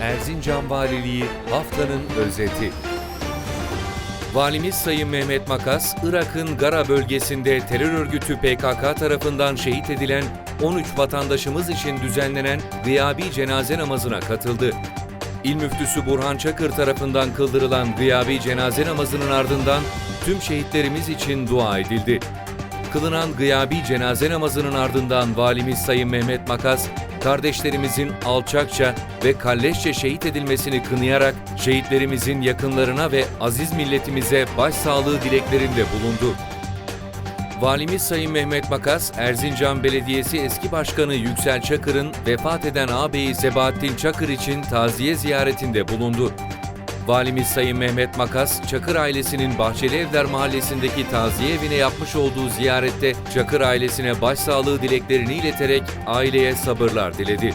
Erzincan Valiliği haftanın özeti. Valimiz Sayın Mehmet Makas, Irak'ın Gara bölgesinde terör örgütü PKK tarafından şehit edilen 13 vatandaşımız için düzenlenen gıyabi cenaze namazına katıldı. İl Müftüsü Burhan Çakır tarafından kıldırılan gıyabi cenaze namazının ardından tüm şehitlerimiz için dua edildi. Kılınan gıyabi cenaze namazının ardından Valimiz Sayın Mehmet Makas, kardeşlerimizin alçakça ve kalleşçe şehit edilmesini kınayarak şehitlerimizin yakınlarına ve aziz milletimize başsağlığı dileklerinde bulundu. Valimiz Sayın Mehmet Makas, Erzincan Belediyesi eski başkanı Yüksel Çakır'ın vefat eden ağabeyi Sebahattin Çakır için taziye ziyaretinde bulundu. Valimiz Sayın Mehmet Makas, Çakır ailesinin Bahçeli Evler Mahallesi'ndeki taziye evine yapmış olduğu ziyarette Çakır ailesine başsağlığı dileklerini ileterek aileye sabırlar diledi.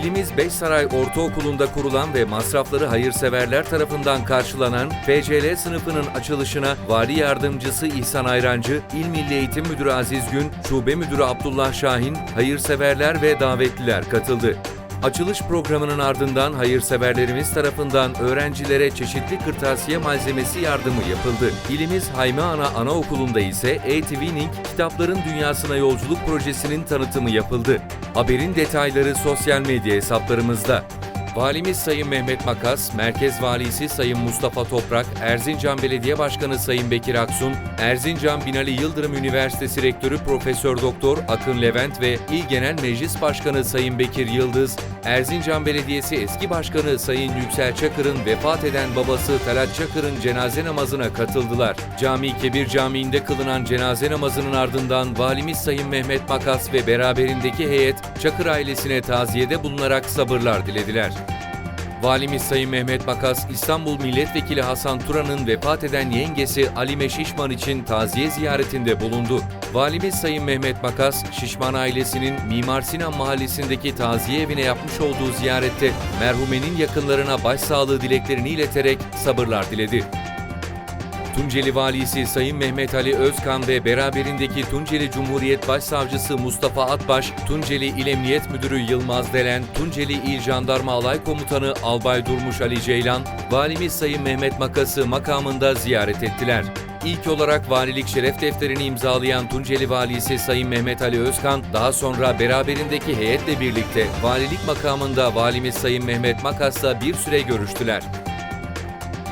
İlimiz Beşsaray Ortaokulu'nda kurulan ve masrafları hayırseverler tarafından karşılanan FCL sınıfının açılışına Vali Yardımcısı İhsan Ayrancı, İl Milli Eğitim Müdürü Aziz Gün, Şube Müdürü Abdullah Şahin, hayırseverler ve davetliler katıldı. Açılış programının ardından hayırseverlerimiz tarafından öğrencilere çeşitli kırtasiye malzemesi yardımı yapıldı. İlimiz Hayme Ana Anaokulu'nda ise e-Twinning Kitapların Dünyasına Yolculuk projesinin tanıtımı yapıldı. Haberin detayları sosyal medya hesaplarımızda. Valimiz Sayın Mehmet Makas, Merkez Valisi Sayın Mustafa Toprak, Erzincan Belediye Başkanı Sayın Bekir Aksun, Erzincan Binali Yıldırım Üniversitesi Rektörü Profesör Doktor Akın Levent ve İl Genel Meclis Başkanı Sayın Bekir Yıldız, Erzincan Belediyesi eski başkanı Sayın Yüksel Çakır'ın vefat eden babası Talat Çakır'ın cenaze namazına katıldılar. Cami Kebir Camii'nde kılınan cenaze namazının ardından Valimiz Sayın Mehmet Makas ve beraberindeki heyet Çakır ailesine taziyede bulunarak sabırlar dilediler. Valimiz Sayın Mehmet Makas, İstanbul Milletvekili Hasan Turan'ın vefat eden yengesi Alime Şişman için taziye ziyaretinde bulundu. Valimiz Sayın Mehmet Makas, Şişman ailesinin Mimar Sinan Mahallesi'ndeki taziye evine yapmış olduğu ziyarette merhumenin yakınlarına başsağlığı dileklerini ileterek sabırlar diledi. Tunceli Valisi Sayın Mehmet Ali Özkan ve beraberindeki Tunceli Cumhuriyet Başsavcısı Mustafa Atbaş, Tunceli İl Emniyet Müdürü Yılmaz Delen, Tunceli İl Jandarma Alay Komutanı Albay Durmuş Ali Ceylan, Valimiz Sayın Mehmet Makası makamında ziyaret ettiler. İlk olarak valilik şeref defterini imzalayan Tunceli Valisi Sayın Mehmet Ali Özkan, daha sonra beraberindeki heyetle birlikte valilik makamında Valimiz Sayın Mehmet Makas'la bir süre görüştüler.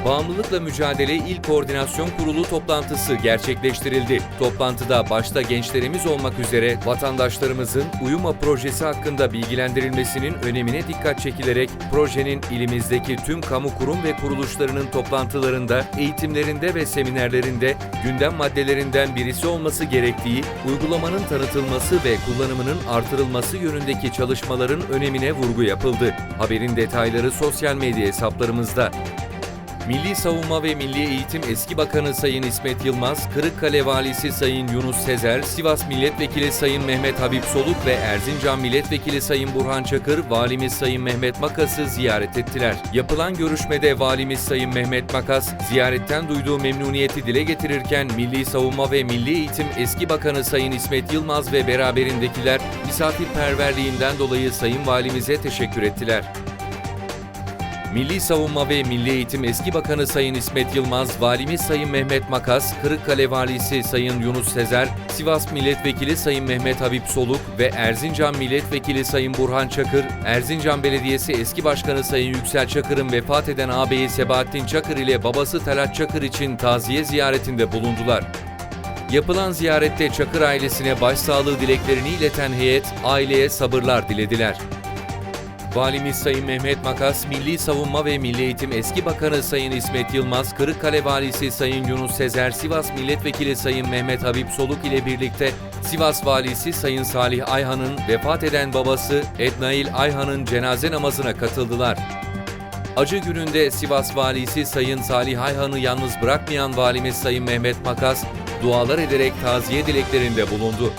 Bağımlılıkla Mücadele İl Koordinasyon Kurulu toplantısı gerçekleştirildi. Toplantıda başta gençlerimiz olmak üzere vatandaşlarımızın Uyuma projesi hakkında bilgilendirilmesinin önemine dikkat çekilerek projenin ilimizdeki tüm kamu kurum ve kuruluşlarının toplantılarında, eğitimlerinde ve seminerlerinde gündem maddelerinden birisi olması gerektiği, uygulamanın tanıtılması ve kullanımının artırılması yönündeki çalışmaların önemine vurgu yapıldı. Haberin detayları sosyal medya hesaplarımızda. Milli Savunma ve Milli Eğitim Eski Bakanı Sayın İsmet Yılmaz, Kırıkkale Valisi Sayın Yunus Sezer, Sivas Milletvekili Sayın Mehmet Habib Soluk ve Erzincan Milletvekili Sayın Burhan Çakır, Valimiz Sayın Mehmet Makas'ı ziyaret ettiler. Yapılan görüşmede Valimiz Sayın Mehmet Makas, ziyaretten duyduğu memnuniyeti dile getirirken Milli Savunma ve Milli Eğitim Eski Bakanı Sayın İsmet Yılmaz ve beraberindekiler misafirperverliğinden dolayı Sayın Valimize teşekkür ettiler. Milli Savunma ve Milli Eğitim Eski Bakanı Sayın İsmet Yılmaz, Valimiz Sayın Mehmet Makas, Kırıkkale Valisi Sayın Yunus Sezer, Sivas Milletvekili Sayın Mehmet Habib Soluk ve Erzincan Milletvekili Sayın Burhan Çakır, Erzincan Belediyesi Eski Başkanı Sayın Yüksel Çakır'ın vefat eden ağabeyi Sebahattin Çakır ile babası Talat Çakır için taziye ziyaretinde bulundular. Yapılan ziyarette Çakır ailesine başsağlığı dileklerini ileten heyet, aileye sabırlar dilediler. Valimiz Sayın Mehmet Makas, Milli Savunma ve Milli Eğitim Eski Bakanı Sayın İsmet Yılmaz, Kırıkkale Valisi Sayın Yunus Sezer, Sivas Milletvekili Sayın Mehmet Habib Soluk ile birlikte Sivas Valisi Sayın Salih Ayhan'ın vefat eden babası Ednail Ayhan'ın cenaze namazına katıldılar. Acı gününde Sivas Valisi Sayın Salih Ayhan'ı yalnız bırakmayan Valimiz Sayın Mehmet Makas, dualar ederek taziye dileklerinde bulundu.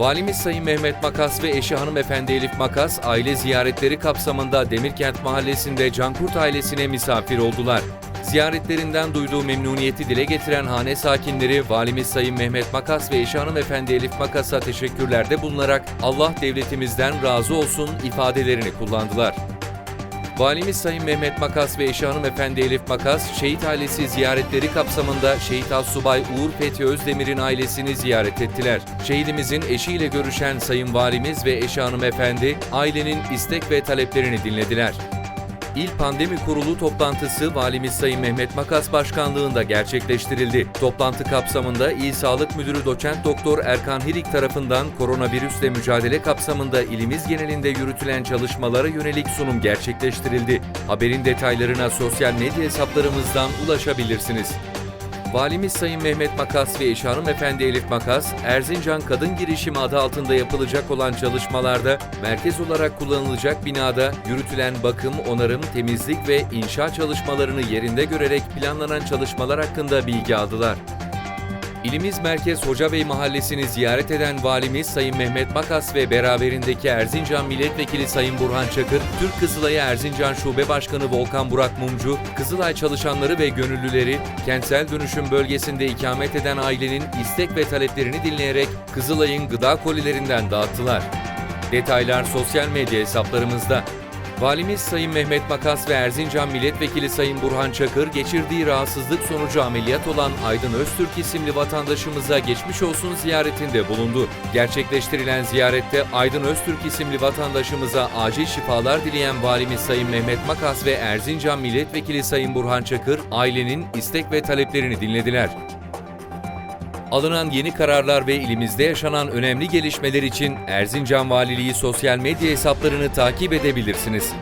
Valimiz Sayın Mehmet Makas ve eşi hanımefendi Elif Makas aile ziyaretleri kapsamında Demirkent Mahallesi'nde Cankurt ailesine misafir oldular. Ziyaretlerinden duyduğu memnuniyeti dile getiren hane sakinleri Valimiz Sayın Mehmet Makas ve eşi hanımefendi Elif Makas'a teşekkürlerde bulunarak Allah devletimizden razı olsun ifadelerini kullandılar. Valimiz Sayın Mehmet Makas ve eşi hanımefendi Elif Makas, şehit ailesi ziyaretleri kapsamında Şehit Assubay Uğur Fethi Özdemir'in ailesini ziyaret ettiler. Şehidimizin eşiyle görüşen Sayın Valimiz ve eşi hanımefendi, ailenin istek ve taleplerini dinlediler. İl Pandemi Kurulu toplantısı Valimiz Sayın Mehmet Makas Başkanlığında gerçekleştirildi. Toplantı kapsamında İl Sağlık Müdürü Doçent Doktor Erkan Hirik tarafından koronavirüsle mücadele kapsamında ilimiz genelinde yürütülen çalışmalara yönelik sunum gerçekleştirildi. Haberin detaylarına sosyal medya hesaplarımızdan ulaşabilirsiniz. Valimiz Sayın Mehmet Makas ve eşi hanımefendi Elif Makas, Erzincan Kadın Girişimi adı altında yapılacak olan çalışmalarda merkez olarak kullanılacak binada yürütülen bakım, onarım, temizlik ve inşa çalışmalarını yerinde görerek planlanan çalışmalar hakkında bilgi aldılar. İlimiz Merkez Hocabey Mahallesi'ni ziyaret eden Valimiz Sayın Mehmet Makas ve beraberindeki Erzincan Milletvekili Sayın Burhan Çakır, Türk Kızılayı Erzincan Şube Başkanı Volkan Burak Mumcu, Kızılay çalışanları ve gönüllüleri, kentsel dönüşüm bölgesinde ikamet eden ailenin istek ve taleplerini dinleyerek Kızılay'ın gıda kolilerinden dağıttılar. Detaylar sosyal medya hesaplarımızda. Valimiz Sayın Mehmet Makas ve Erzincan Milletvekili Sayın Burhan Çakır geçirdiği rahatsızlık sonucu ameliyat olan Aydın Öztürk isimli vatandaşımıza geçmiş olsun ziyaretinde bulundu. Gerçekleştirilen ziyarette Aydın Öztürk isimli vatandaşımıza acil şifalar dileyen Valimiz Sayın Mehmet Makas ve Erzincan Milletvekili Sayın Burhan Çakır ailenin istek ve taleplerini dinlediler. Alınan yeni kararlar ve ilimizde yaşanan önemli gelişmeler için Erzincan Valiliği sosyal medya hesaplarını takip edebilirsiniz.